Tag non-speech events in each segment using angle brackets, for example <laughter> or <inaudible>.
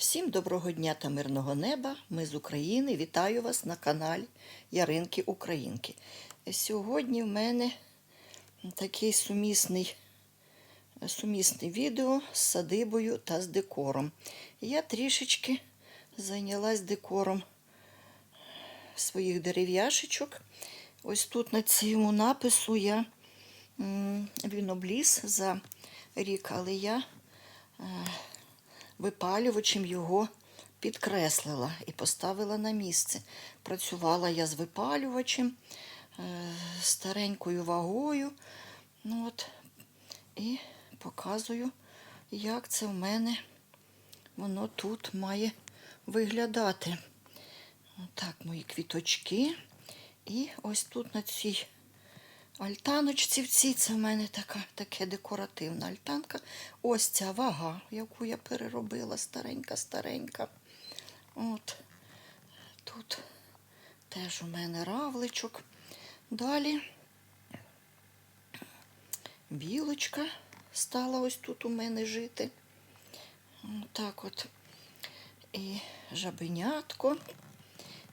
Всім доброго дня та мирного неба. Ми з України. Вітаю вас на каналі Яринки Українки. Сьогодні в мене такий сумісний, сумісне відео з садибою та з декором. Я трішечки зайнялась декором своїх дерев'яшечок. Ось тут на цьому напису я він обліз за рік, але я е, випалювачем його підкреслила і поставила на місце. Працювала я з випалювачем, е, старенькою вагою. Ну от, і показую, як це в мене воно тут має виглядати. Так, мої квіточки. І ось тут на цій альтаночці в цій, це в мене така, таке декоративна альтанка. Ось ця вага, яку я переробила, старенька-старенька. От тут теж у мене равличок. Далі білочка стала ось тут у мене жити. Так от. І жабенятко.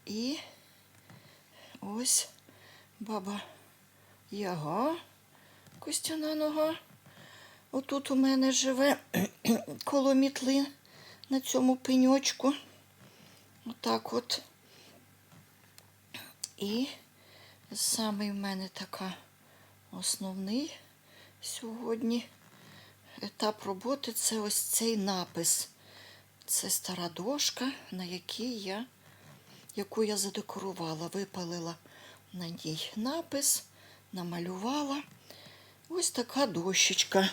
І ось баба Яга, костяна нога. Отут у мене живе <clears throat> коло мітли на цьому пеньочку. Отак от. І саме в мене така основний сьогодні етап роботи це ось цей напис. Це стара дошка, на якій я, яку я задекорувала, випалила на ній напис, намалювала. Ось така дощечка.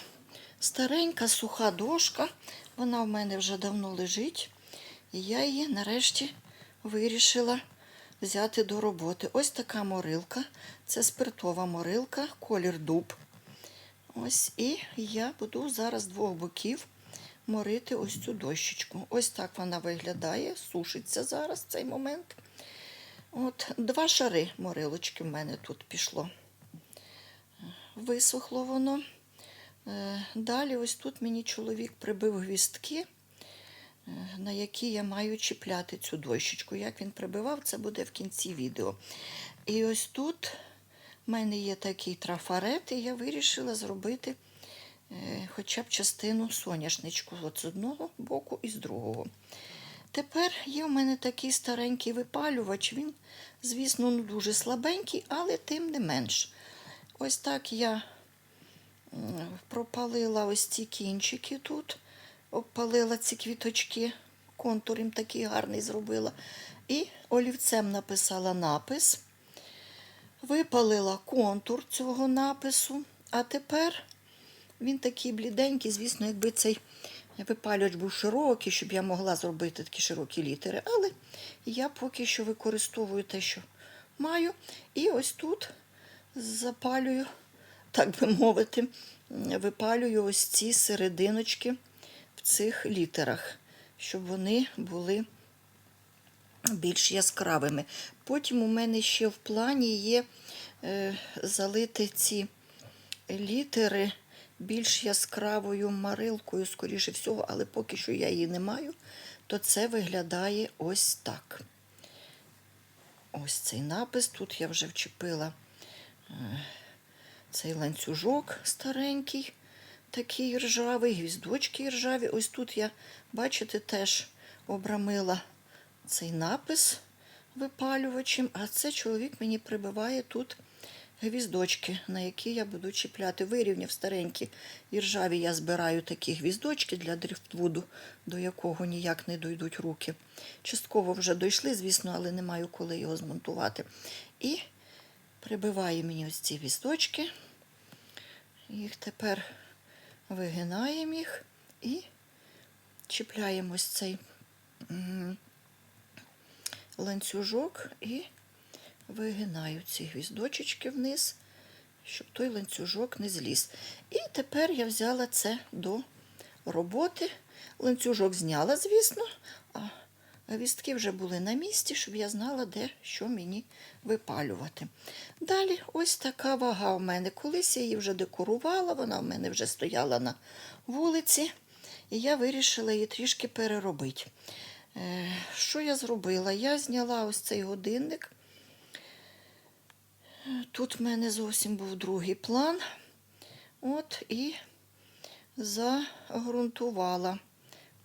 Старенька суха дошка. Вона в мене вже давно лежить. І я її нарешті вирішила взяти до роботи. Ось така морилка. Це спиртова морилка, колір дуб. Ось і я буду зараз з двох боків морити ось цю дощечку. Ось так вона виглядає, сушиться зараз в цей момент. От Два шари морилочки в мене тут пішло. Висохло воно. Е, Далі ось тут мені чоловік прибив гвістки, е, на які я маю чіпляти цю дощечку. Як він прибивав, це буде в кінці відео. І ось тут в мене є такий трафарет, і я вирішила зробити е, хоча б частину соняшничку от з одного боку і з другого. Тепер є в мене такий старенький випалювач. Він, звісно, ну, дуже слабенький, але тим не менш. Ось так я пропалила ось ці кінчики тут, обпалила ці квіточки, контур їм такий гарний зробила. І олівцем написала напис, випалила контур цього напису, а тепер він такий бліденький, звісно, якби цей випалювач був широкий, щоб я могла зробити такі широкі літери. Але я поки що використовую те, що маю. І ось тут запалюю, так би мовити, випалюю ось ці серединочки в цих літерах, щоб вони були більш яскравими. Потім у мене ще в плані є е, залити ці літери більш яскравою марилкою, скоріше всього, але поки що я її не маю, то це виглядає ось так. Ось цей напис. Тут я вже вчепила цей ланцюжок старенький, такий ржавий, гвіздочки ржаві. Ось тут я, бачите, теж обрамила цей напис випалювачем, а це чоловік мені прибиває тут гвіздочки, на які я буду чіпляти. Вирівняв старенькі і ржаві я збираю такі гвіздочки для дрифтвуду, до якого ніяк не дойдуть руки. Частково вже дійшли, звісно, але не маю коли його змонтувати. І прибиває мені ось ці гвіздочки. Їх тепер вигинаємо їх і чіпляємо ось цей ланцюжок і вигинаю ці гвіздочечки вниз, щоб той ланцюжок не зліз. І тепер я взяла це до роботи. Ланцюжок зняла, звісно, а гвіздки вже були на місці, щоб я знала, де що мені випалювати. Далі ось така вага у мене. Колись я її вже декорувала, вона в мене вже стояла на вулиці. і я вирішила її трішки переробити. Е, Що я зробила? Я зняла ось цей годинник. Тут в мене зовсім був другий план. От і загрунтувала.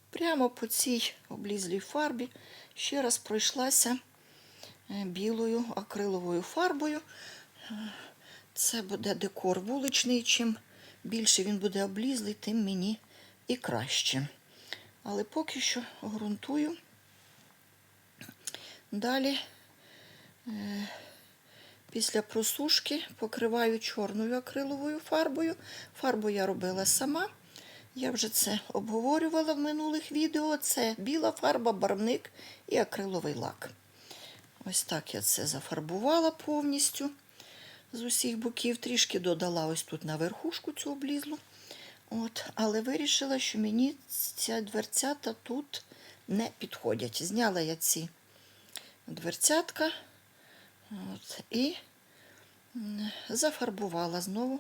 Прямо по цій облізлій фарбі ще раз пройшлася е, білою акриловою фарбою. Е, Це буде декор вуличний. Чим більше він буде облізлий, тим мені і краще. Але поки що ґрунтую. Далі, е, після просушки, покриваю чорною акриловою фарбою. Фарбу я робила сама. Я вже це обговорювала в минулих відео. Це біла фарба, барвник і акриловий лак. Ось так я це зафарбувала повністю з усіх боків. Трішки додала ось тут на верхушку цю облізлу. От, але вирішила, що мені ця дверцята тут не підходять. Зняла я ці дверцятка от, і зафарбувала знову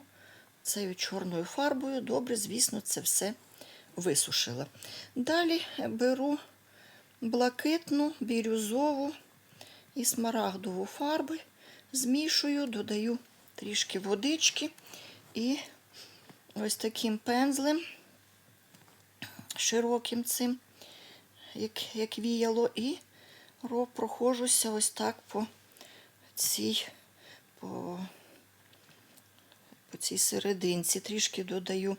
цією чорною фарбою. Добре, звісно, це все висушила. Далі беру блакитну, бірюзову і смарагдову фарби, змішую, додаю трішки водички і ось таким пензлем, широким цим, як, як віяло, і ро- проходжуся ось так по цій, по, по цій серединці. Трішки додаю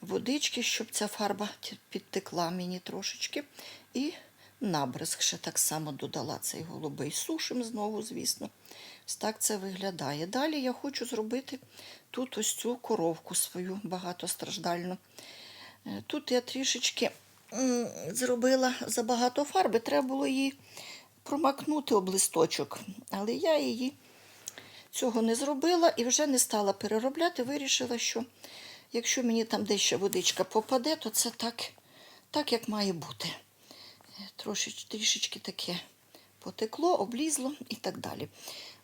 водички, щоб ця фарба підтекла мені трошечки. І набризк ще так само додала цей голубий сушим знову, звісно. Ось так це виглядає. Далі я хочу зробити тут ось цю коровку свою багатостраждальну. Е, Тут я трішечки зробила забагато фарби, треба було її промакнути об листочок, але я її цього не зробила і вже не стала переробляти. Вирішила, що якщо мені там дещо водичка попаде, то це так, так як має бути. Трошеч, трішечки таке потекло, облізло і так далі.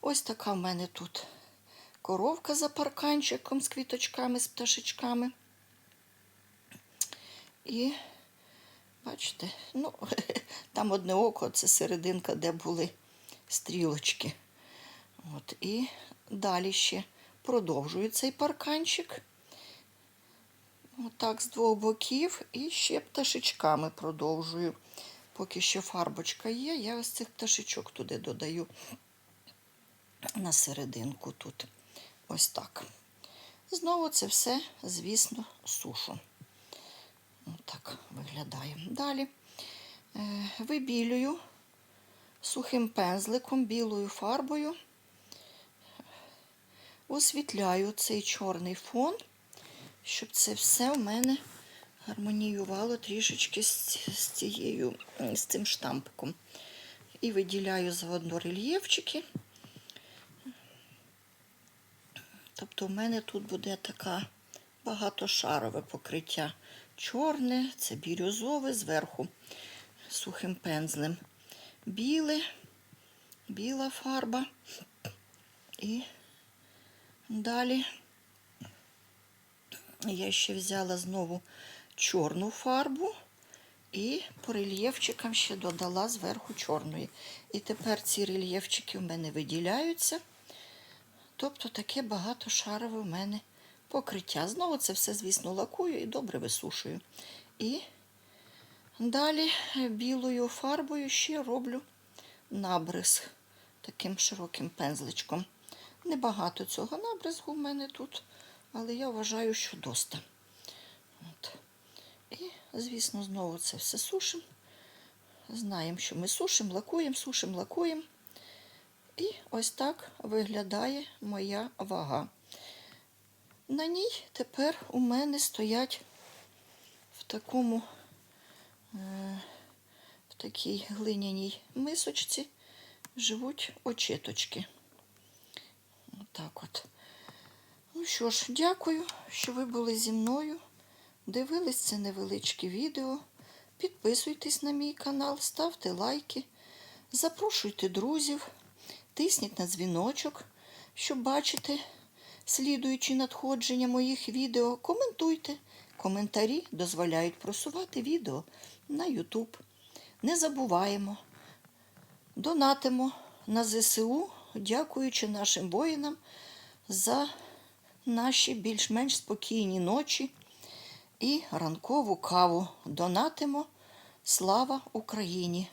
Ось така в мене тут коровка за парканчиком з квіточками, з пташечками. І, бачите, ну, <laughs> там одне око, це серединка, де були стрілочки. От, і далі ще продовжую цей парканчик. Отак з двох боків і ще пташечками продовжую. Поки ще фарбочка є, я ось цих пташечок туди додаю на серединку тут. Ось так. Знову це все, звісно, сушу. Так виглядає. Далі е, вибілюю сухим пензликом, білою фарбою, освітляю цей чорний фон, щоб це все в мене гармоніювало трішечки з, з, цією, з цим штампиком. І виділяю заодно рельєфчики. Тобто в мене тут буде така багатошарове покриття. Чорне, це бірюзове, зверху сухим пензлем. Біле, біла фарба. І далі я ще взяла знову чорну фарбу і по рельєфчикам ще додала зверху чорної. І тепер ці рельєфчики в мене виділяються. Тобто таке багатошарове в мене покриття. Знову це все, звісно, лакую і добре висушую. І далі білою фарбою ще роблю набризк таким широким пензличком. Небагато цього набризку в мене тут, але я вважаю, що доста. От. І, звісно, знову це все сушимо. Знаємо, що ми сушимо, лакуємо, сушимо, лакуємо. І ось так виглядає моя вага. На ній тепер у мене стоять в такому, е, в такій глиняній мисочці живуть очіточки. Отак от. Ну що ж, дякую, що ви були зі мною. Дивились це невеличке відео. Підписуйтесь на мій канал, ставте лайки, запрошуйте друзів, тисніть на дзвіночок, щоб бачити слідуючі надходження моїх відео. Коментуйте, коментарі дозволяють просувати відео на YouTube. Не забуваємо, донатимо на ЗСУ, дякуючи нашим воїнам за наші більш-менш спокійні ночі і ранкову каву. Донатимо. Слава Україні!